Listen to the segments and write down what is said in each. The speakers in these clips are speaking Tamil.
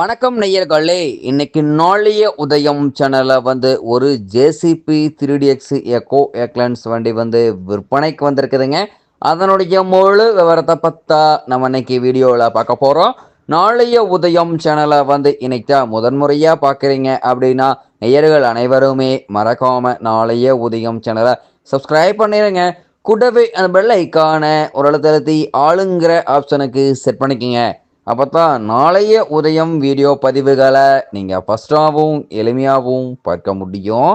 வணக்கம் நெய்யர்களே. இன்னைக்கு நாளைய உதயம் சேனலில் வந்து ஒரு JCB three DX eco excellence வண்டி வந்து விற்பனைக்கு வந்திருக்குதுங்க. அதனுடைய முழு விவரத்தை பற்றா நம்ம இன்னைக்கு வீடியோவில் பார்க்க போகிறோம் நாளைய உதயம் சேனலை வந்து இன்னைக்கு முதன்முறையாக பார்க்குறீங்க அப்படின்னா நெய்யர்கள் அனைவருமே மறக்காமல் நாளைய உதயம் சேனலை சப்ஸ்கிரைப் பண்ணிடுங்க கூடவே அந்த பெல் ஐக்கான ஒரு எழுத்தழுத்தி ஆளுங்கிற ஆப்ஷனுக்கு செட் பண்ணிக்கோங்க. அப்போ தான் நாளைய உதயம் வீடியோ பதிவுகளை நீங்கள் ஃபஸ்ட்டாகவும் எளிமையாகவும் பார்க்க முடியும்.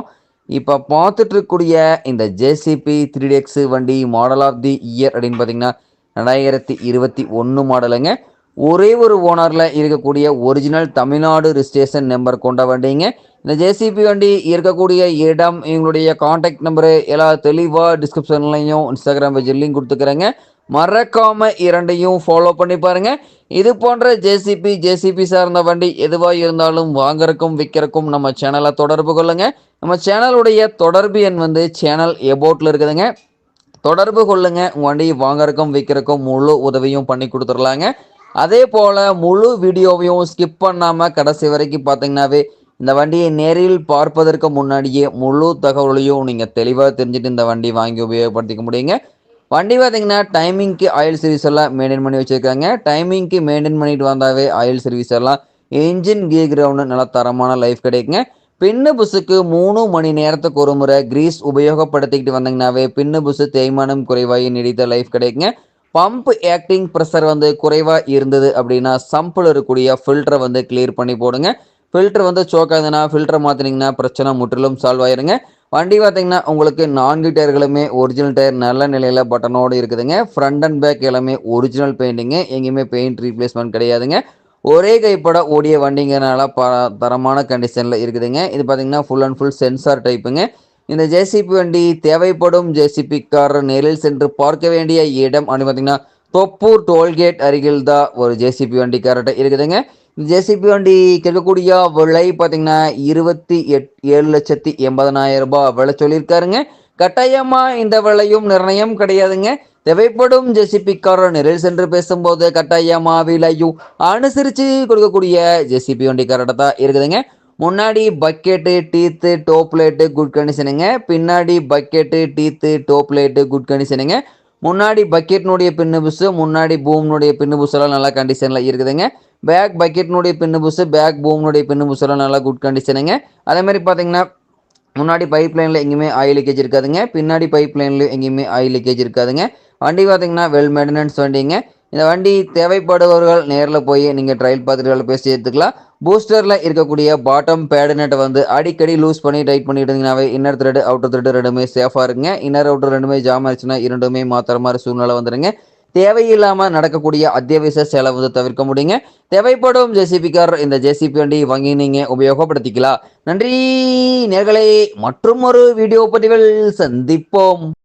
இப்போ பார்த்துட்ருக்கூடிய இந்த ஜேசிபி த்ரீ எக்ஸ் வண்டி மாடல் ஆஃப் தி இயர் அப்படின்னு பார்த்தீங்கன்னா ரெண்டாயிரத்தி இருபத்தி ஒன்று மாடலுங்க. ஒரே ஒரு ஓனரில் இருக்கக்கூடிய ஒரிஜினல் தமிழ்நாடு ரிஜிஸ்ட்ரேஷன் நம்பர் கொண்ட வண்டிங்க. இந்த ஜேசிபி வண்டி இருக்கக்கூடிய இடம் எங்களுடைய காண்டாக்ட் நம்பரு எல்லா தெளிவாக டிஸ்கிரிப்ஷன்லையும் இன்ஸ்டாகிராம் பேஜ் லிங்க் கொடுத்துக்கிறேங்க. மறக்காமல் இரண்டையும் ஃபாலோ பண்ணி பாருங்க. இது போன்ற ஜேசிபி ஜேசிபி சார்ந்த வண்டி எதுவாக இருந்தாலும் வாங்குறக்கும் விற்கிறக்கும் நம்ம சேனலை தொடர்பு கொள்ளுங்க. நம்ம சேனலுடைய தொடர்பு எண் வந்து சேனல் எபோட்டில் இருக்குதுங்க. தொடர்பு கொள்ளுங்கள் வண்டி வாங்கறக்கும் விற்கிறக்கும் முழு உதவியும் பண்ணி கொடுத்துடலாங்க. அதே போல் முழு வீடியோவையும் ஸ்கிப் பண்ணாமல் கடைசி வரைக்கும் பார்த்தீங்கன்னாவே இந்த வண்டியை நேரில் பார்ப்பதற்கு முன்னாடியே முழு தகவலையும் நீங்கள் தெளிவாக தெரிஞ்சுட்டு இந்த வண்டி வாங்கி உபயோகப்படுத்திக்க முடியுங்க. வண்டி பார்த்தீங்கன்னா டைமிங்க்கு ஆயில் சர்வீஸ் எல்லாம் மெயின்டைன் பண்ணி வச்சுருக்காங்க. டைமிங்க்கு மெயின்டைன் பண்ணிட்டு வந்தாவே ஆயில் சர்வீஸ் எல்லாம் இன்ஜின் கீ கிரவுண்டு நல்ல தரமான லைஃப் கிடைக்குங்க. பின்னு புஸுக்கு மூணு மணி நேரத்துக்கு ஒரு முறை கிரீஸ் உபயோகப்படுத்திக்கிட்டு வந்தீங்கன்னாவே பின்னு புஸு தேய்மானம் குறைவாகி நீடித்த லைஃப் கிடைக்குங்க. பம்ப் ஆக்டிங் ப்ரெஷர் வந்து குறைவாக இருந்தது அப்படின்னா சம்பில் இருக்கக்கூடிய ஃபில்டரை வந்து கிளியர் பண்ணி போடுங்க. ஃபில்டர் வந்து சோக்காதுன்னா ஃபில்டர் மாற்றினீங்கன்னா பிரச்சனை முற்றிலும் சால்வ் ஆயிருங்க. வண்டி பார்த்தீங்கன்னா உங்களுக்கு நான்கு டயர்களுமே ஒரிஜினல் டயர் நல்ல நிலையில் பட்டனோடு இருக்குதுங்க. ஃப்ரண்ட் அண்ட் பேக் எல்லாமே ஒரிஜினல் பெயிண்டிங்கு எங்கேயுமே பெயிண்ட் ரீப்ளேஸ்மெண்ட் கிடையாதுங்க. ஒரே கைப்பட ஓடிய வண்டிங்கிறனால ப தரமான கண்டிஷனில் இருக்குதுங்க. இது பார்த்தீங்கன்னா ஃபுல் அண்ட் ஃபுல் சென்சார் டைப்புங்க இந்த ஜேசிபி வண்டி தேவைப்படும் ஜேசிபி கார் நேரில் சென்று பார்க்க வேண்டிய இடம் அப்படின்னு பார்த்தீங்கன்னா தொப்பூர் டோல்கேட் அருகில் தான் ஒரு ஜேசிபி வண்டி கார்ட்ட இருக்குதுங்க. ஜேசிபி வண்டி கேட்கக்கூடிய விலை பார்த்தீங்கன்னா இருபத்தி எட் ஏழு லட்சத்தி எண்பதனாயிரம் ரூபாய் விலை சொல்லியிருக்காருங்க. கட்டாயமாக இந்த விலையும் நிர்ணயம் கிடையாதுங்க. தேவைப்படும் ஜெசிபிக்காரர் நேரில் சென்று பேசும்போது கட்டாயமா விலையும் அனுசரித்து கொடுக்கக்கூடிய ஜெசிபி வண்டி கரெக்டாக தான் இருக்குதுங்க. முன்னாடி bucket teeth dope light good கண்டிஷனுங்க பின்னாடி bucket teeth dope light good கண்டிஷனுங்க முன்னாடி பக்கெட்னுடைய பின்னு புஸ்ஸு முன்னாடி பூம்னுடைய பின்னு புஸ்ஸெல்லாம் நல்லா கண்டிஷனில் இருக்குதுங்க. பேக் பக்கெட்னுடைய பின்னு புஸ்ஸு பேக் பூம்னுடைய பின்னு புஸ்ஸெல்லாம் நல்லா குட் கண்டிஷனுங்க அதே மாதிரி பார்த்தீங்கன்னா முன்னாடி பைப் லைனில் எங்கேயுமே ஆயில் லீக்கேஜ் இருக்காதுங்க. பின்னாடி பைப் லைனில் எங்கேயுமே ஆயில் லீக்கேஜ் இருக்காதுங்க. வண்டி பார்த்தீங்கன்னா வெல் மெயின்டெனன்ஸ் வண்டிங்க. இந்த வண்டி தேவைப்படுபவர்கள் நேரில் போய் நீங்கள் ட்ரையல் பார்த்துட்டு பேசி எடுத்துக்கலாம். பூஸ்டரில் இருக்கக்கூடிய பாட்டம் பேடு நெட்டை வந்து அடிக்கடி லூஸ் பண்ணி டைட் பண்ணிட்டு இருந்தீங்கன்னாவே இன்னர் த்ரெட் அவுட்டர் த்ரெட் ரெண்டுமே சேஃபாக இருக்குங்க. இன்னர் அவுட்டர் ரெண்டுமே ஜாம் ஆச்சுன்னா இரண்டுமே மாத்திர மாதிரி சூழ்நிலை வந்துடுங்க தேவையில்லாமல் நடக்கக்கூடிய அத்தியாவசிய செலவு வந்து தவிர்க்க முடியுங்க. தேவைப்படும் ஜேசிபி கார் இந்த ஜேசிபி வண்டி வாங்கி நீங்கள் உபயோகப்படுத்திக்கலாம். நன்றி நேர்களை மற்றும் ஒரு வீடியோ பதிவில் சந்திப்போம்.